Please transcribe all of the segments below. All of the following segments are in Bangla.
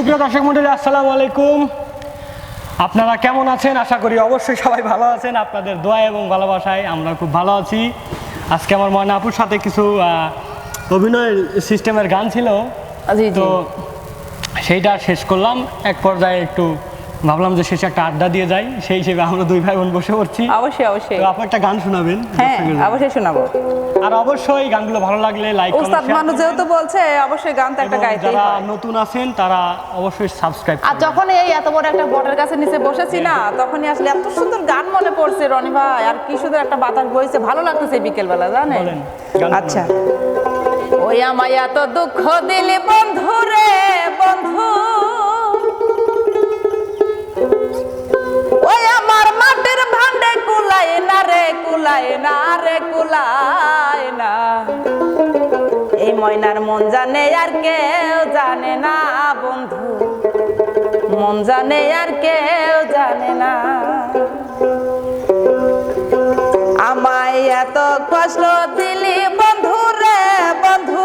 সুপ্রিয় দর্শক মন্ডলী আসসালামু আলাইকুম। আপনারা কেমন আছেন? আশা করি অবশ্যই সবাই ভালো আছেন। আপনাদের দোয়া এবং ভালোবাসায় আমরা খুব ভালো আছি। আজকে আমার মনে আপুর সাথে কিছু অভিনয় সিস্টেমের গান ছিল। তো সেইটা শেষ করলাম। এক পর্যায়ে একটু ভাবলাম যে শেষে একটা আড্ডা দিয়ে যাই সেই হিসেবে আমরা দুই ভাই বোন বসে পড়ছি। অবশ্যই অবশ্যই। তো আপু একটা গান শোনাবেন হ্যাঁ অবশ্যই শোনাবো। আর অবশ্যই গানগুলো ভালো লাগলে লাইক উস্তাদ মানুষ যেহেতু বলছে অবশ্যই গান তো একটা গাইতেই যারা নতুন আছেন তারা অবশ্যই সাবস্ক্রাইব আর যখন এই এত বড় একটা বটের কাছে নিচে বসেছি না তখনই আসলে এত সুন্দর গান মনে পড়ছে রনি ভাই আর কি সুন্দর একটা বাতাস বইছে ভালো লাগতেছে বিকেল বেলা জানেন? আচ্ছা। ওই আমায় এত দুঃখ দিলি বন্ধু ময়নার মন জানে আর কেউ জানে না, বন্ধু। মন জানে আর কেউ জানে না। আমায় এত কষ্ট দিলি, বন্ধু রে বন্ধু।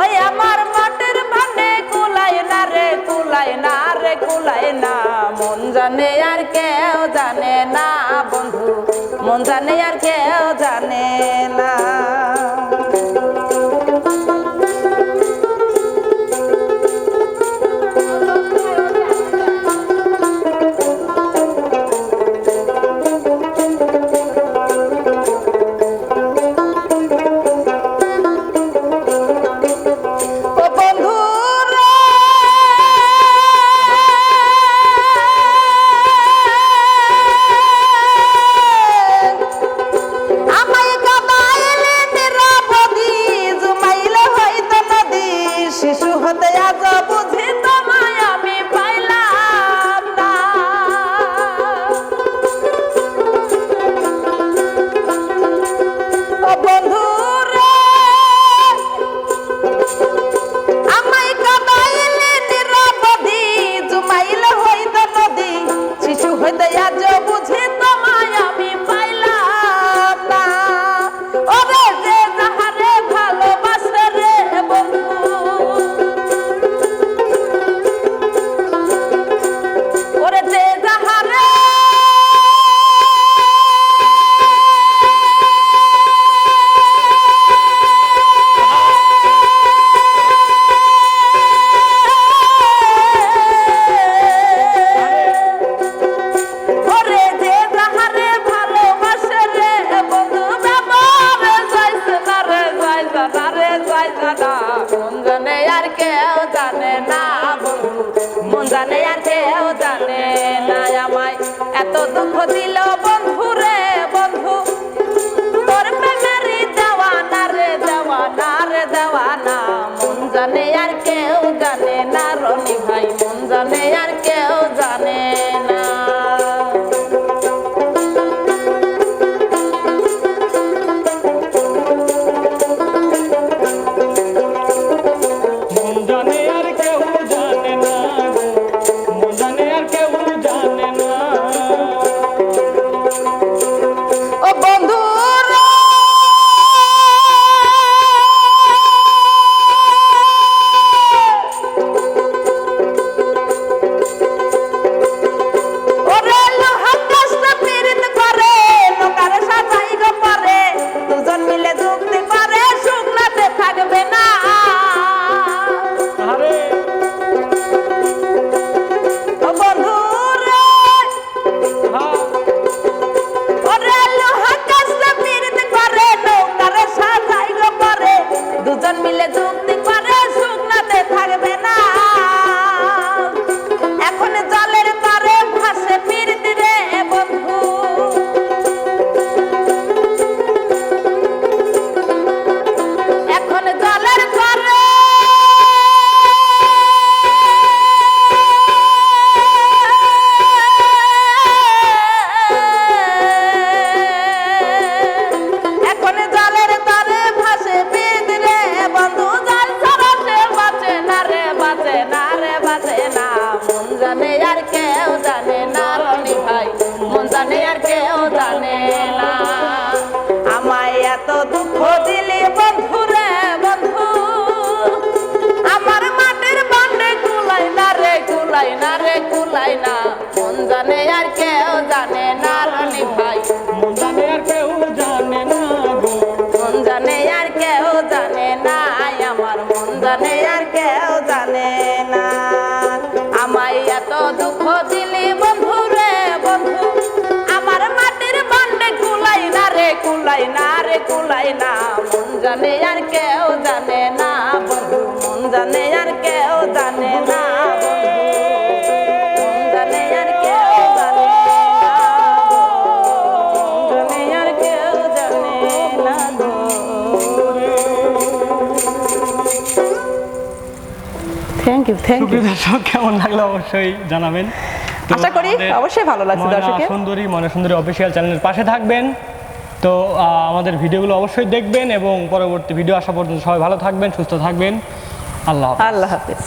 ওই আমার মাটির ভান্ডে কুলাই না রে, কুলাই না রে, কুলাই না। মন জানে আর কেউ জানে না, বন্ধু। মন জানে আর কেউ জানে না। জানে আর কেউ জানে কেউ জানে না রনি ভাই, মন জানে আর কেউ জানে না। আমায় এত দুঃখ দিলি বন্ধু রে বন্ধু, আমার মাটির বান্ডে কুলাই না রে, কুলাই না রে, কুলাই না। মন জানে আর কেউ জানে না রনি ভাই, মন জানে আর কেউ জানে না মন জানে আর কেউ জানে না আমার মন জানে আর কেউ জানে না। মন জানে আর কেউ জানে না থ্যাংক ইউ থ্যাংক ইউ দর্শক কেমন লাগল অবশ্যই জানাবেন আশা করি অবশ্যই ভালো লাগছে ময়না দর্শকের। সুন্দরী মনে সুন্দরী অফিসিয়াল চ্যানেলের পাশে থাকবেন তো আমাদের ভিডিওগুলো অবশ্যই দেখবেন এবং পরবর্তী ভিডিও আসা পর্যন্ত সবাই ভালো থাকবেন, সুস্থ থাকবেন। আল্লাহ আল্লাহ হাফেজ।